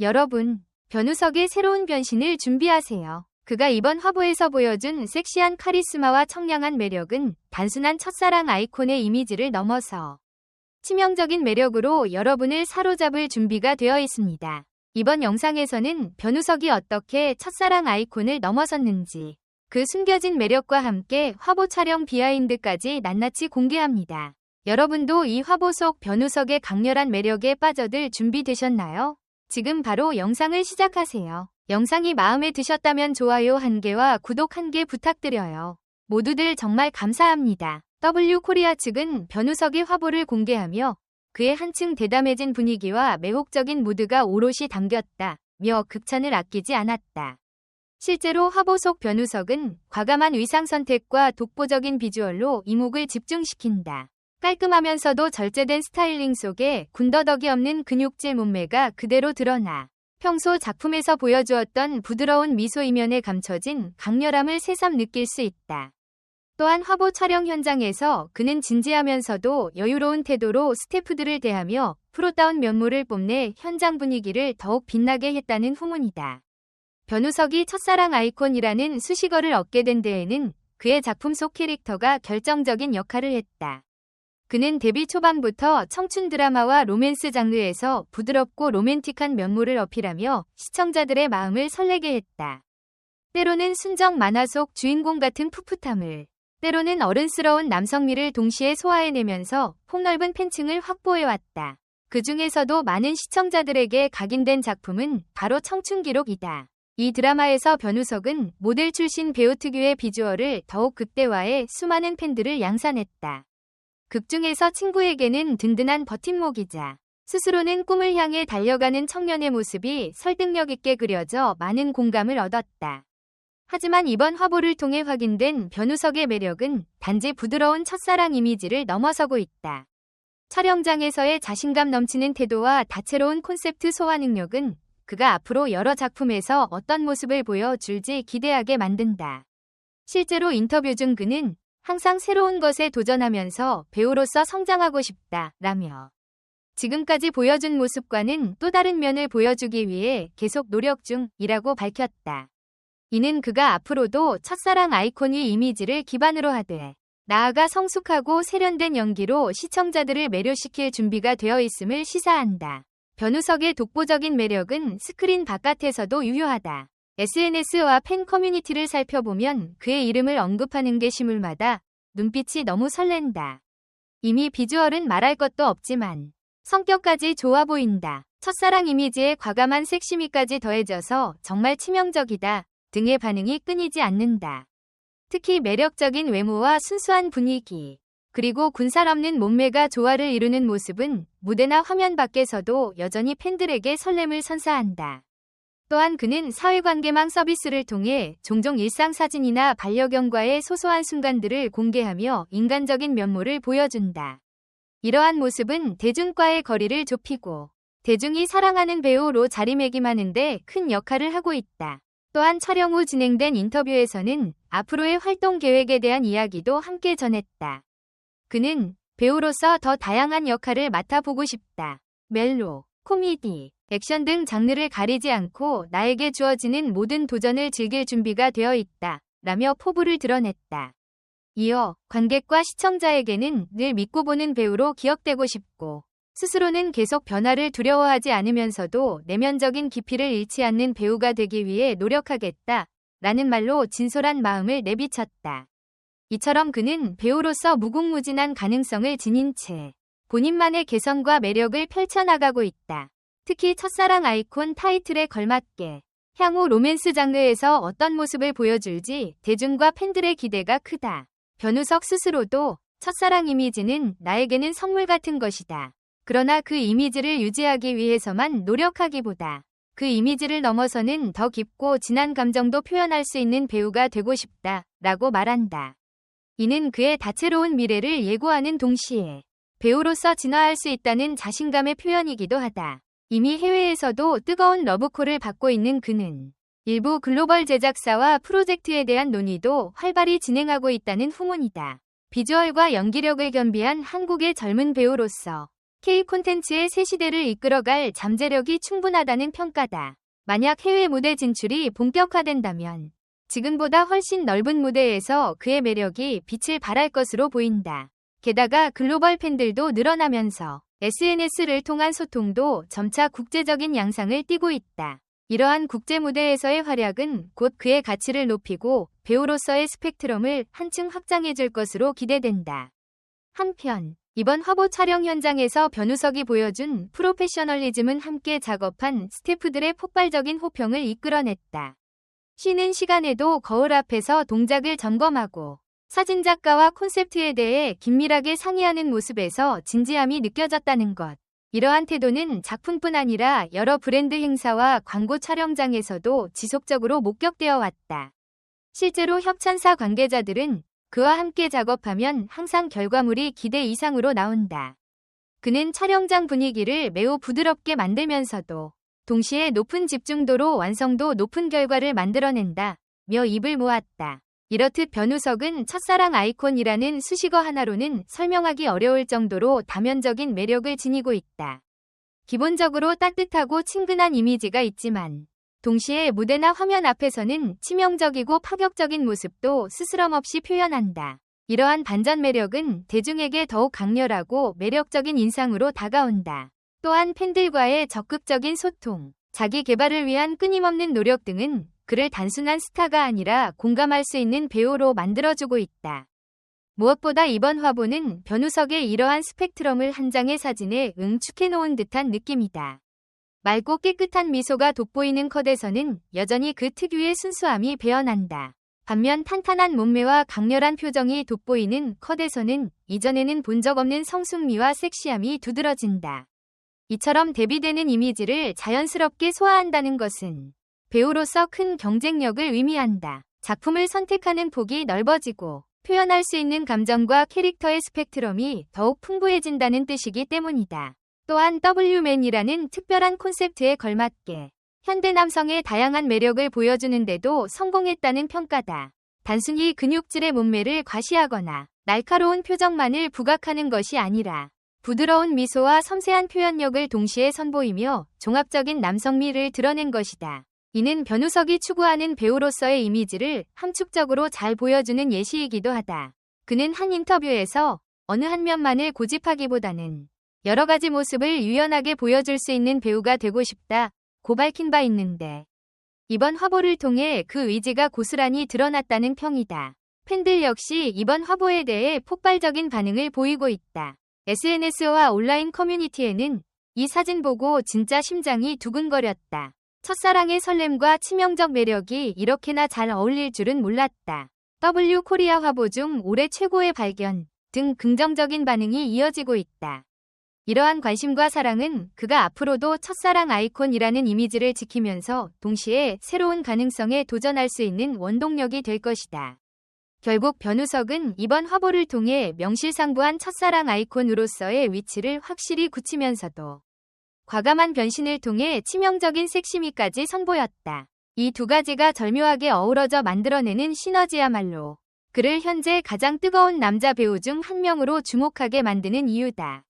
여러분, 변우석의 새로운 변신을 준비하세요. 그가 이번 화보에서 보여준 섹시한 카리스마와 청량한 매력은 단순한 첫사랑 아이콘의 이미지를 넘어서 치명적인 매력으로 여러분을 사로잡을 준비가 되어 있습니다. 이번 영상에서는 변우석이 어떻게 첫사랑 아이콘을 넘어섰는지 그 숨겨진 매력과 함께 화보 촬영 비하인드까지 낱낱이 공개합니다. 여러분도 이 화보 속 변우석의 강렬한 매력에 빠져들 준비되셨나요? 지금 바로 영상을 시작하세요. 영상이 마음에 드셨다면 좋아요 한 개와 구독 한개 부탁드려요. 모두들 정말 감사합니다. W 코리아 측은 변우석의 화보를 공개하며 그의 한층 대담해진 분위기와 매혹적인 무드가 오롯이 담겼다 며 극찬을 아끼지 않았다. 실제로 화보 속 변우석은 과감한 의상 선택과 독보적인 비주얼로 이목을 집중시킨다. 깔끔하면서도 절제된 스타일링 속에 군더더기 없는 근육질 몸매가 그대로 드러나 평소 작품에서 보여주었던 부드러운 미소 이면에 감춰진 강렬함을 새삼 느낄 수 있다. 또한 화보 촬영 현장에서 그는 진지하면서도 여유로운 태도로 스태프들을 대하며 프로다운 면모를 뽐내 현장 분위기를 더욱 빛나게 했다는 후문이다. 변우석이 첫사랑 아이콘이라는 수식어를 얻게 된 데에는 그의 작품 속 캐릭터가 결정적인 역할을 했다. 그는 데뷔 초반부터 청춘 드라마와 로맨스 장르에서 부드럽고 로맨틱한 면모를 어필하며 시청자들의 마음을 설레게 했다. 때로는 순정 만화 속 주인공 같은 풋풋함을, 때로는 어른스러운 남성미를 동시에 소화해내면서 폭넓은 팬층을 확보해왔다. 그 중에서도 많은 시청자들에게 각인된 작품은 바로 청춘기록이다. 이 드라마에서 변우석은 모델 출신 배우 특유의 비주얼을 더욱 극대화해 수많은 팬들을 양산했다. 극중에서 친구에게는 든든한 버팀목이자 스스로는 꿈을 향해 달려가는 청년의 모습이 설득력 있게 그려져 많은 공감을 얻었다. 하지만 이번 화보를 통해 확인된 변우석의 매력은 단지 부드러운 첫사랑 이미지를 넘어서고 있다. 촬영장에서의 자신감 넘치는 태도와 다채로운 콘셉트 소화 능력은 그가 앞으로 여러 작품에서 어떤 모습을 보여줄지 기대하게 만든다. 실제로 인터뷰 중 그는 항상 새로운 것에 도전하면서 배우로서 성장하고 싶다 라며 지금까지 보여준 모습과는 또 다른 면을 보여주기 위해 계속 노력 중이라고 밝혔다. 이는 그가 앞으로도 첫사랑 아이콘의 이미지를 기반으로 하되 나아가 성숙하고 세련된 연기로 시청자들을 매료시킬 준비가 되어 있음을 시사한다. 변우석의 독보적인 매력은 스크린 바깥에서도 유효하다. SNS와 팬 커뮤니티를 살펴보면 그의 이름을 언급하는 게 시물마다 눈빛이 너무 설렌다. 이미 비주얼은 말할 것도 없지만 성격까지 좋아 보인다. 첫사랑 이미지에 과감한 섹시미까지 더해져서 정말 치명적이다. 등의 반응이 끊이지 않는다. 특히 매력적인 외모와 순수한 분위기, 그리고 군살 없는 몸매가 조화를 이루는 모습은 무대나 화면 밖에서도 여전히 팬들에게 설렘을 선사한다. 또한 그는 사회관계망 서비스를 통해 종종 일상 사진이나 반려견과의 소소한 순간들을 공개하며 인간적인 면모를 보여준다. 이러한 모습은 대중과의 거리를 좁히고 대중이 사랑하는 배우로 자리매김하는데 큰 역할을 하고 있다. 또한 촬영 후 진행된 인터뷰에서는 앞으로의 활동 계획에 대한 이야기도 함께 전했다. 그는 배우로서 더 다양한 역할을 맡아보고 싶다. 멜로, 코미디, 액션 등 장르를 가리지 않고 나에게 주어지는 모든 도전을 즐길 준비가 되어 있다. 라며 포부를 드러냈다. 이어 관객과 시청자에게는 늘 믿고 보는 배우로 기억되고 싶고 스스로는 계속 변화를 두려워하지 않으면서도 내면적인 깊이를 잃지 않는 배우가 되기 위해 노력하겠다. 라는 말로 진솔한 마음을 내비쳤다. 이처럼 그는 배우로서 무궁무진한 가능성을 지닌 채 본인만의 개성과 매력을 펼쳐나가고 있다. 특히 첫사랑 아이콘 타이틀에 걸맞게 향후 로맨스 장르에서 어떤 모습을 보여줄지 대중과 팬들의 기대가 크다. 변우석 스스로도 첫사랑 이미지는 나에게는 선물 같은 것이다. 그러나 그 이미지를 유지하기 위해서만 노력하기보다 그 이미지를 넘어서는 더 깊고 진한 감정도 표현할 수 있는 배우가 되고 싶다. 라고 말한다. 이는 그의 다채로운 미래를 예고하는 동시에 배우로서 진화할 수 있다는 자신감의 표현이기도 하다. 이미 해외에서도 뜨거운 러브콜을 받고 있는 그는 일부 글로벌 제작사와 프로젝트에 대한 논의도 활발히 진행하고 있다는 후문이다. 비주얼과 연기력을 겸비한 한국의 젊은 배우로서 K 콘텐츠의 새 시대를 이끌어갈 잠재력이 충분하다는 평가다. 만약 해외 무대 진출이 본격화된다면 지금보다 훨씬 넓은 무대에서 그의 매력이 빛을 발할 것으로 보인다. 게다가 글로벌 팬들도 늘어나면서 SNS를 통한 소통도 점차 국제적인 양상을 띠고 있다. 이러한 국제 무대에서의 활약은 곧 그의 가치를 높이고 배우로서의 스펙트럼을 한층 확장해줄 것으로 기대된다. 한편 이번 화보 촬영 현장에서 변우석이 보여준 프로페셔널리즘은 함께 작업한 스태프들의 폭발적인 호평을 이끌어냈다. 쉬는 시간에도 거울 앞에서 동작을 점검하고 사진작가와 콘셉트에 대해 긴밀하게 상의하는 모습에서 진지함이 느껴졌다는 것. 이러한 태도는 작품뿐 아니라 여러 브랜드 행사와 광고 촬영장에서도 지속적으로 목격되어 왔다. 실제로 협찬사 관계자들은 그와 함께 작업하면 항상 결과물이 기대 이상으로 나온다. 그는 촬영장 분위기를 매우 부드럽게 만들면서도 동시에 높은 집중도로 완성도 높은 결과를 만들어낸다. 며 입을 모았다. 이렇듯 변우석은 첫사랑 아이콘이라는 수식어 하나로는 설명하기 어려울 정도로 다면적인 매력을 지니고 있다. 기본적으로 따뜻하고 친근한 이미지가 있지만 동시에 무대나 화면 앞에서는 치명적이고 파격적인 모습도 스스럼 없이 표현한다. 이러한 반전 매력은 대중에게 더욱 강렬하고 매력적인 인상으로 다가온다. 또한 팬들과의 적극적인 소통, 자기 개발을 위한 끊임없는 노력 등은 그를 단순한 스타가 아니라 공감할 수 있는 배우로 만들어주고 있다. 무엇보다 이번 화보는 변우석의 이러한 스펙트럼을 한 장의 사진에 응축해 놓은 듯한 느낌이다. 맑고 깨끗한 미소가 돋보이는 컷에서는 여전히 그 특유의 순수함이 배어난다. 반면 탄탄한 몸매와 강렬한 표정이 돋보이는 컷에서는 이전에는 본 적 없는 성숙미와 섹시함이 두드러진다. 이처럼 대비되는 이미지를 자연스럽게 소화한다는 것은 배우로서 큰 경쟁력을 의미한다. 작품을 선택하는 폭이 넓어지고 표현할 수 있는 감정과 캐릭터의 스펙트럼이 더욱 풍부해진다는 뜻이기 때문이다. 또한 W맨이라는 특별한 콘셉트에 걸맞게 현대 남성의 다양한 매력을 보여주는데도 성공했다는 평가다. 단순히 근육질의 몸매를 과시하거나 날카로운 표정만을 부각하는 것이 아니라 부드러운 미소와 섬세한 표현력을 동시에 선보이며 종합적인 남성미를 드러낸 것이다. 이는 변우석이 추구하는 배우로서의 이미지를 함축적으로 잘 보여주는 예시이기도 하다. 그는 한 인터뷰에서 어느 한 면만을 고집하기보다는 여러 가지 모습을 유연하게 보여줄 수 있는 배우가 되고 싶다. 고 밝힌 바 있는데 이번 화보를 통해 그 의지가 고스란히 드러났다는 평이다. 팬들 역시 이번 화보에 대해 폭발적인 반응을 보이고 있다. SNS와 온라인 커뮤니티에는 이 사진 보고 진짜 심장이 두근거렸다. 첫사랑의 설렘과 치명적 매력이 이렇게나 잘 어울릴 줄은 몰랐다. W 코리아 화보 중 올해 최고의 발견 등 긍정적인 반응이 이어지고 있다. 이러한 관심과 사랑은 그가 앞으로도 첫사랑 아이콘이라는 이미지를 지키면서 동시에 새로운 가능성에 도전할 수 있는 원동력이 될 것이다. 결국 변우석은 이번 화보를 통해 명실상부한 첫사랑 아이콘으로서의 위치를 확실히 굳히면서도 과감한 변신을 통해 치명적인 섹시미까지 선보였다. 이 두 가지가 절묘하게 어우러져 만들어내는 시너지야말로 그를 현재 가장 뜨거운 남자 배우 중 한 명으로 주목하게 만드는 이유다.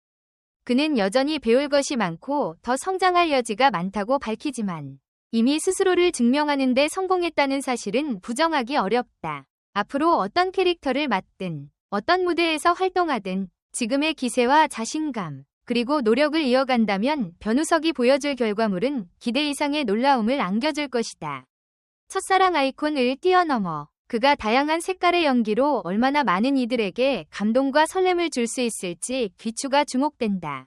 그는 여전히 배울 것이 많고 더 성장할 여지가 많다고 밝히지만 이미 스스로를 증명하는 데 성공했다는 사실은 부정하기 어렵다. 앞으로 어떤 캐릭터를 맡든 어떤 무대에서 활동하든 지금의 기세와 자신감 그리고 노력을 이어간다면 변우석이 보여줄 결과물은 기대 이상의 놀라움을 안겨줄 것이다. 첫사랑 아이콘을 뛰어넘어 그가 다양한 색깔의 연기로 얼마나 많은 이들에게 감동과 설렘을 줄 수 있을지 귀추가 주목된다.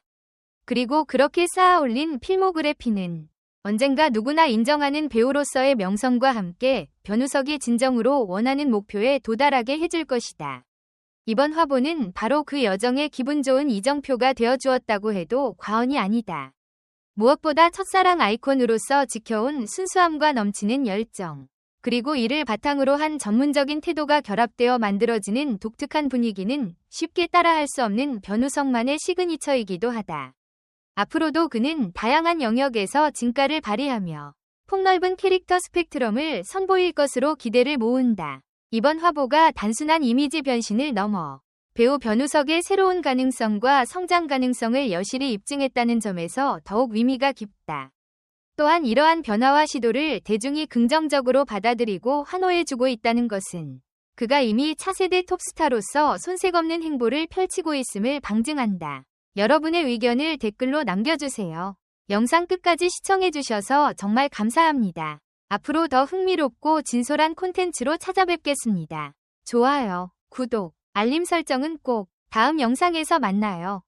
그리고 그렇게 쌓아 올린 필모그래피는 언젠가 누구나 인정하는 배우로서의 명성과 함께 변우석이 진정으로 원하는 목표에 도달하게 해줄 것이다. 이번 화보는 바로 그 여정의 기분 좋은 이정표가 되어 주었다고 해도 과언이 아니다. 무엇보다 첫사랑 아이콘으로서 지켜온 순수함과 넘치는 열정. 그리고 이를 바탕으로 한 전문적인 태도가 결합되어 만들어지는 독특한 분위기는 쉽게 따라할 수 없는 변우석만의 시그니처이기도 하다. 앞으로도 그는 다양한 영역에서 진가를 발휘하며 폭넓은 캐릭터 스펙트럼을 선보일 것으로 기대를 모은다. 이번 화보가 단순한 이미지 변신을 넘어 배우 변우석의 새로운 가능성과 성장 가능성을 여실히 입증했다는 점에서 더욱 의미가 깊다. 또한 이러한 변화와 시도를 대중이 긍정적으로 받아들이고 환호해주고 있다는 것은 그가 이미 차세대 톱스타로서 손색 없는 행보를 펼치고 있음을 방증한다. 여러분의 의견을 댓글로 남겨주세요. 영상 끝까지 시청해주셔서 정말 감사합니다. 앞으로 더 흥미롭고 진솔한 콘텐츠로 찾아뵙겠습니다. 좋아요, 구독, 알림 설정은 꼭 다음 영상에서 만나요.